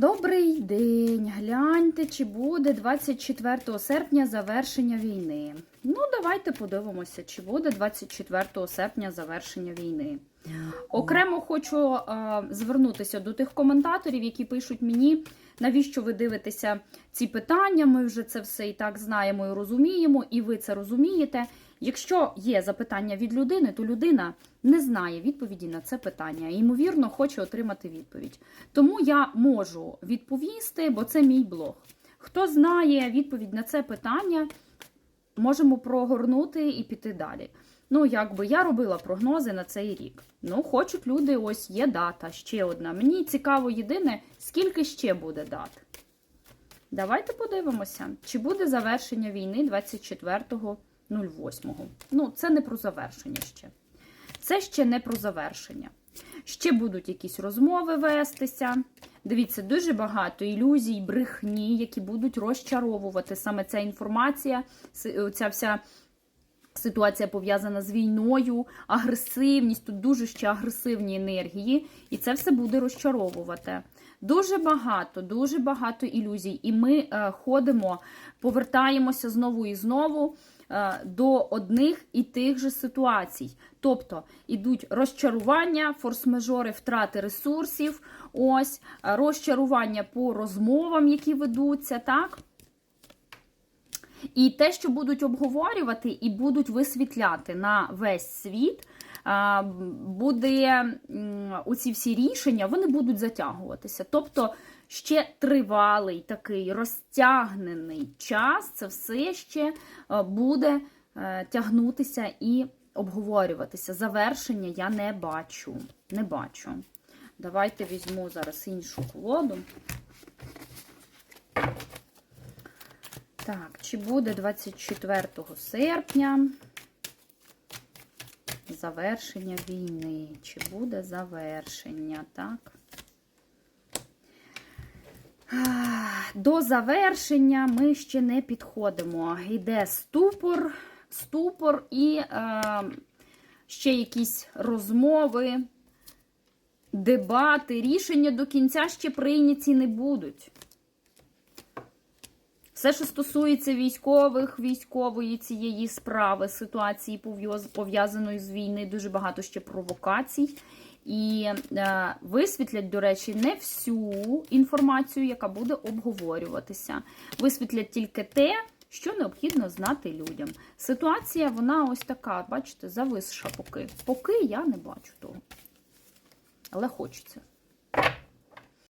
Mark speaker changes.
Speaker 1: Добрий день. Гляньте, чи буде 24 серпня завершення війни. Ну, давайте подивимося, чи буде 24 серпня завершення війни. Окремо хочу е, звернутися до тих коментаторів, які пишуть мені, навіщо ви дивитеся ці питання. Ми вже це все і так знаємо і розуміємо, і ви це розумієте. Якщо є запитання від людини, то людина не знає відповіді на це питання і, ймовірно, хоче отримати відповідь. Тому я можу відповісти, бо це мій блог. Хто знає відповідь на це питання, можемо прогорнути і піти далі. Ну, якби я робила прогнози на цей рік. Ну, хочуть люди, ось є дата, ще одна. Мені цікаво єдине, скільки ще буде дат. Давайте подивимося, чи буде завершення війни 24.08. Ну, це не про завершення ще. Це ще не про завершення. Ще будуть якісь розмови вестися. Дивіться, дуже багато ілюзій, брехні, які будуть розчаровувати саме ця інформація, ця вся ситуація пов'язана з війною, агресивність, тут дуже ще агресивні енергії, і це все буде розчаровувати. Дуже багато, дуже багато ілюзій. І ми е, ходимо, повертаємося знову і знову е, до одних і тих же ситуацій. Тобто ідуть розчарування, форс-мажори, втрати ресурсів, ось е, розчарування по розмовам, які ведуться, так? І те, що будуть обговорювати і будуть висвітляти на весь світ, буде оці всі рішення, вони будуть затягуватися. Тобто ще тривалий такий розтягнений час, це все ще е, буде е, тягнутися і обговорюватися. Завершення я не бачу. Не бачу. Давайте візьму зараз іншу колоду. Так, чи буде 24 серпня завершення війни? Чи буде завершення, так? До завершення ми ще не підходимо. Йде ступор, ступор і е, ще якісь розмови, дебати, рішення до кінця ще прийняті не будуть. Все, що стосується військових, військової цієї справи, ситуації пов'язаної з війни, дуже багато ще провокацій. І е, висвітлять, до речі, не всю інформацію, яка буде обговорюватися. Висвітлять тільки те, що необхідно знати людям. Ситуація, вона ось така, бачите, зависша поки. Поки я не бачу того. Але хочеться.